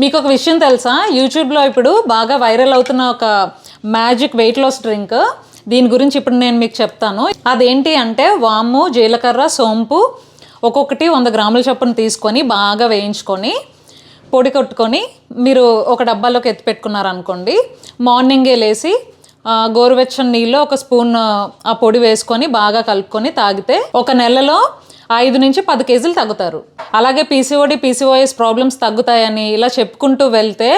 మీకు ఒక విషయం తెలుసా? యూట్యూబ్లో ఇప్పుడు బాగా వైరల్ అవుతున్న ఒక మ్యాజిక్ వెయిట్ లాస్ డ్రింక్. దీని గురించి ఇప్పుడు నేను మీకు చెప్తాను. అదేంటి అంటే వాము జీలకర్ర సోంపు ఒక్కొక్కటి వంద గ్రాముల చొప్పున తీసుకొని బాగా వేయించుకొని పొడి కొట్టుకొని మీరు ఒక డబ్బాలోకి ఎత్తి పెట్టుకున్నారనుకోండి మార్నింగే లేసి గోరువెచ్చని నీళ్ళు ఒక స్పూన్ ఆ పొడి వేసుకొని బాగా కలుపుకొని తాగితే ఒక నెలలో ఐదు నుంచి పది కేజీలు తగ్గుతారు. అలాగే పీసీఓడి పీసీఓఎస్ ప్రాబ్లమ్స్ తగ్గుతాయని ఇలా చెప్పుకుంటూ వెళ్తే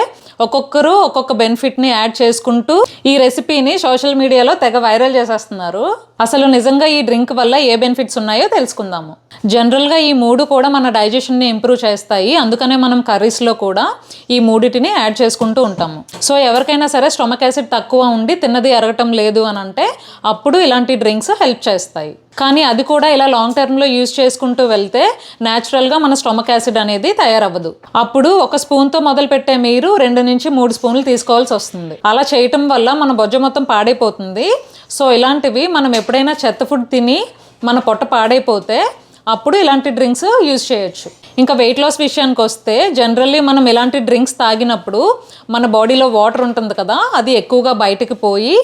ఒక్కొక్కరు ఒక్కొక్క బెనిఫిట్ని యాడ్ చేసుకుంటూ ఈ రెసిపీని సోషల్ మీడియాలో తెగ వైరల్ చేసేస్తున్నారు. అసలు నిజంగా ఈ డ్రింక్ వల్ల ఏ బెనిఫిట్స్ ఉన్నాయో తెలుసుకుందాము. జనరల్గా ఈ మూడు కూడా మన డైజెషన్ని ఇంప్రూవ్ చేస్తాయి. అందుకనే మనం కర్రీస్లో కూడా ఈ మూడిటిని యాడ్ చేసుకుంటూ ఉంటాము. సో ఎవరికైనా సరే స్టొమక్ యాసిడ్ తక్కువ ఉండి తిన్నది ఎరగటం లేదు అని అంటే అప్పుడు ఇలాంటి డ్రింక్స్ హెల్ప్ చేస్తాయి. కానీ అది కూడా ఇలా లాంగ్ టర్మ్లో యూజ్ చేసుకుంటూ వెళ్తే న్యాచురల్గా మన స్టొమక్ యాసిడ్ అనేది తయారవ్వదు. అప్పుడు ఒక స్పూన్తో మొదలు పెట్టే మీరు రెండు నుంచి మూడు స్పూన్లు తీసుకోవాల్సి వస్తుంది. అలా చేయటం వల్ల మన బొజ్జ మొత్తం పాడైపోతుంది. సో ఇలాంటివి మనం ఎప్పుడైనా చెత్త ఫుడ్ తిని మన పొట్ట పాడైపోతే అప్పుడు ఇలాంటి డ్రింక్స్ యూజ్ చేయొచ్చు. ఇంకా వెయిట్ లాస్ విషయానికి వస్తే జనరల్లీ మనం ఇలాంటి డ్రింక్స్ తాగినప్పుడు మన బాడీలో వాటర్ ఉంటుంది కదా అది ఎక్కువగా బయటికి పోయి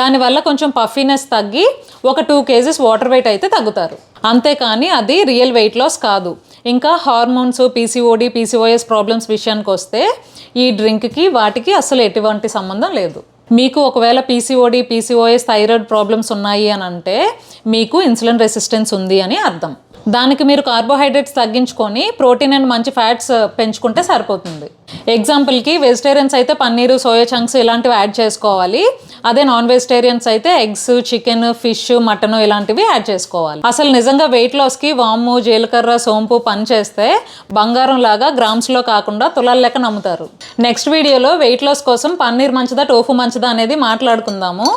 దానివల్ల కొంచెం పఫీనెస్ తగ్గి ఒక టూ కేజీస్ వాటర్ వెయిట్ అయితే తగ్గుతారు. అంతేకాని అది రియల్ వెయిట్ లాస్ కాదు. ఇంకా హార్మోన్స్ పీసీఓడి పీసీఓఎస్ ప్రాబ్లమ్స్ విషయానికి వస్తే ఈ డ్రింక్కి వాటికి అసలు ఎటువంటి సంబంధం లేదు. మీకు ఒకవేళ పీసీఓడి పీసీఓఎస్ థైరాయిడ్ ప్రాబ్లమ్స్ ఉన్నాయి అని అంటే మీకు ఇన్సులిన్ రెసిస్టెన్స్ ఉంది అని అర్థం. దానికి మీరు కార్బోహైడ్రేట్స్ తగ్గించుకొని ప్రోటీన్ అండ్ మంచి ఫ్యాట్స్ పెంచుకుంటే సరిపోతుంది. ఎగ్జాంపుల్కి వెజిటేరియన్స్ అయితే పన్నీరు సోయా చంక్స్ ఇలాంటివి యాడ్ చేసుకోవాలి. అదే నాన్ వెజిటేరియన్స్ అయితే ఎగ్స్ చికెన్ ఫిష్ మటన్ ఇలాంటివి యాడ్ చేసుకోవాలి. అసలు నిజంగా వెయిట్ లాస్కి వాము జీలకర్ర సోంపు పని చేస్తే బంగారం లాగా గ్రామ్స్లో కాకుండా తులాల లెక్క నమ్ముతారు. నెక్స్ట్ వీడియోలో వెయిట్ లాస్ కోసం పన్నీర్ మంచిదా టోఫు మంచిదా అనేది మాట్లాడుకుందాము.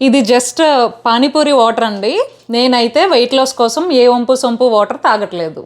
ఇది జస్ట్ uh, పానీపూరి వాటర్ అండి. నేనైతే వెయిట్ లాస్ కోసం ఏ వంపు సొంపు వాటర్ తాగట్లేదు.